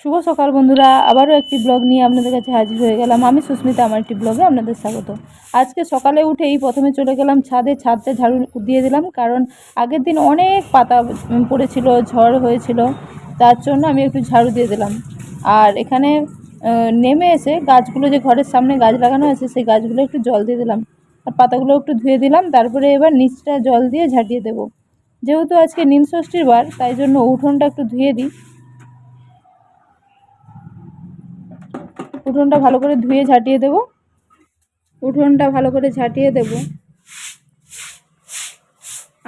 শুভ সকাল বন্ধুরা, আবারও একটি ব্লগ নিয়ে আপনাদের কাছে হাজির হয়ে গেলাম। আমি সুস্মিতা, আমার একটি ব্লগে আপনাদের স্বাগত। আজকে সকালে উঠেই প্রথমে চলে গেলাম ছাদে, ছাদটা ঝাড়ু দিয়ে দিলাম, কারণ আগের দিন অনেক পাতা পড়েছিল, ঝড় হয়েছিল, তার জন্য আমি একটু ঝাড়ু দিয়ে দিলাম। আর এখানে নেমে এসে গাছগুলো যে ঘরের সামনে গাছ লাগানো আছে, সেই গাছগুলো একটু জল দিয়ে দিলাম। আর পাতাগুলো একটু ধুয়ে দিলাম, তারপরে এবার নিচটা জল দিয়ে ঝাঁটিয়ে দেবো। যেহেতু আজকে নীল ষষ্ঠীর বার, তাই জন্য উঠোনটা একটু ধুয়ে দিই। উঠোনটা ভালো করে ধুয়ে ঝাঁটিয়ে দেবো। উঠোনটা ভালো করে ঝাঁটিয়ে দেবো।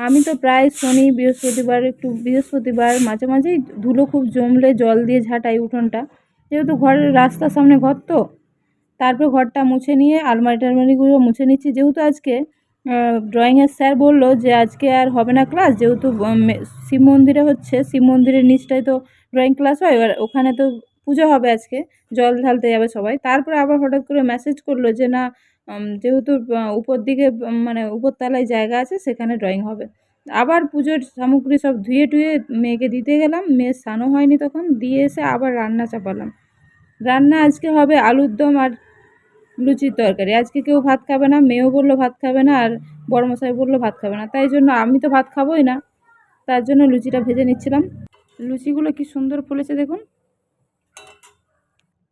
আমি তো প্রায় শনি, বৃহস্পতিবার, একটু বৃহস্পতিবার মাঝে মাঝেই ধুলো খুব জমলে জল দিয়ে ঝাঁটাই উঠোনটা। যেহেতু ঘরের রাস্তার সামনে ঘর তো, তারপর ঘরটা মুছে নিয়ে আলমারি টালমারিগুলো মুছে নিচ্ছি। যেহেতু আজকে ড্রয়িংয়ের স্যার বলল যে আজকে আর হবে না ক্লাস যেহেতু শিব মন্দিরে হচ্ছে, শিব মন্দিরের নিচটায় তো ড্রয়িং ক্লাস হয় ওখানে তো পুজো হবে আজকে, জল ঢালতে যাবে সবাই। তারপরে আবার হঠাৎ করে মেসেজ করল যে, না যেহেতু উপর দিকে মানে উপরতলায় জায়গা আছে, সেখানে ড্রয়িং হবে। আবার পুজোর সামগ্রী সব ধুয়ে টুয়ে মেয়েকে দিতে গেলাম। মেয়ের স্নানও হয়নি তখন। দিয়ে এসে আবার রান্না চাপালাম। রান্না আজকে হবে আলুর দম আর লুচির তরকারি। আজকে কেউ ভাত খাবে না। মেয়েও বলল ভাত খাবে না আর বড়মশাই বলল ভাত খাবে না। তাই জন্য আমি তো ভাত খাবোই না। তার জন্য লুচিটা ভেজে নিচ্ছিলাম। লুচিগুলো কি সুন্দর ফুলেছে দেখুন।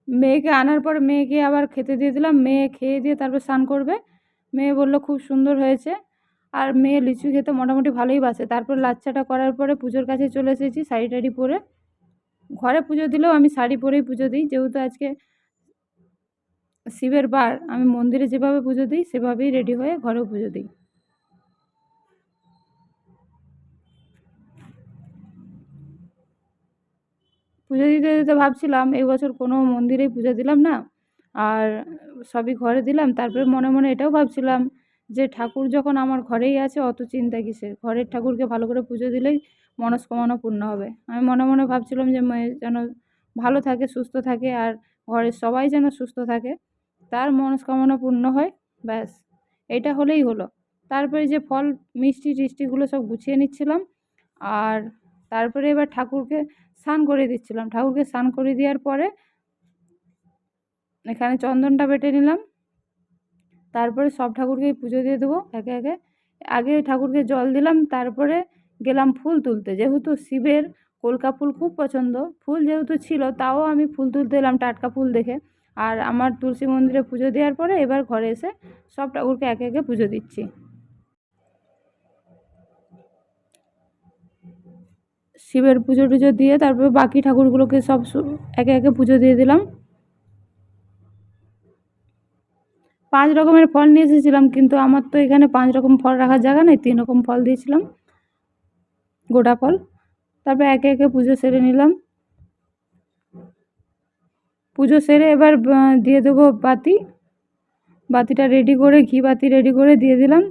মেয়েকে আনার পর মেয়েকে আবার খেতে দিয়ে দিলাম। মেয়ে খেয়ে দিয়ে তারপর স্নান করবে। মেয়ে বলল, খুব সুন্দর হয়েছে। আর মেয়ে লিচু খেতে মোটামুটি ভালোই বাসে। তারপর লাচ্চাটা করার পরে পুজোর কাছে চলে এসেছি শাড়ি টাড়ি পরে। ঘরে পুজো দিলেও আমি শাড়ি পরেই পুজো দিই। যেহেতু আজকে শিবের বার, আমি মন্দিরে যেভাবে পুজো দিই, সেভাবেই রেডি হয়ে ঘরেও পুজো দিই। পুজো দিতে দিতে ভাবছিলাম, এই বছর কোনো মন্দিরেই পুজো দিলাম না। আর সবই ঘরে দিলাম, তারপরে মনে মনে এটাও ভাবছিলাম যে ঠাকুর যখন আমার ঘরেই আছে, অত চিন্তা কিসের? ঘরের ঠাকুরকে ভালো করে পুজো দিলেই মনস্কামনা পূর্ণ হবে। আমি মনে মনে ভাবছিলাম যে মেয়ে যেন ভালো থাকে, সুস্থ থাকে, আর ঘরের সবাই যেন সুস্থ থাকে, তার মনস্কামনা পূর্ণ হয়, ব্যাস। এটা হলেই হলো। তারপরে যে ফল মিষ্টি টিষ্টিগুলো সব গুছিয়ে নিচ্ছিলাম, আর তারপরে এবার ঠাকুরকে স্নান করে দিচ্ছিলাম। ঠাকুরকে স্নান করে দেওয়ার পরে এখানে চন্দনটা বেটে নিলাম। তারপরে সব ঠাকুরকেই পুজো দিয়ে দেবো একে একে। আগে ঠাকুরকে জল দিলাম, তারপরে গেলাম ফুল তুলতে। যেহেতু শিবের কলকা ফুল খুব পছন্দ, ফুল যেহেতু ছিল তাও আমি ফুল তুলতে এলাম টাটকা ফুল দেখে। আর আমার তুলসী মন্দিরে পুজো দেওয়ার পরে এবার ঘরে এসে সব ঠাকুরকে একে একে পুজো দিচ্ছি। শিবের পুজো টুজো দিয়ে তারপরে বাকি ঠাকুরগুলোকে সব একে একে পুজো দিয়ে দিলাম। পাঁচ রকমের ফল নিয়ে এসেছিলাম, কিন্তু আমার তো এখানে পাঁচ রকম ফল রাখার জায়গা নেই, তিন রকম ফল দিয়েছিলাম, গোটা ফল। তারপরে একে একে পুজো সেরে নিলাম। পুজো সেরে এবার দিয়ে দেবো বাতি। বাতিটা রেডি করে, ঘি বাতি রেডি করে দিয়ে দিলাম।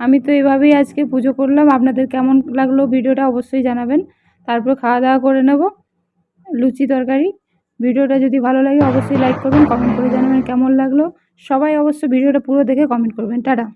আমি তো এভাবেই আজকে পুজো করলাম। আপনাদের কেমন লাগল ভিডিওটা অবশ্যই জানাবেন। তারপর খাওয়া দাওয়া করে নেব লুচি তরকারি। ভিডিওটা যদি ভালো লাগে অবশ্যই লাইক করবেন কমেন্ট করে জানাবেন কেমন লাগল। সবাই অবশ্যই ভিডিওটা পুরো দেখে কমেন্ট করবেন। টাটা।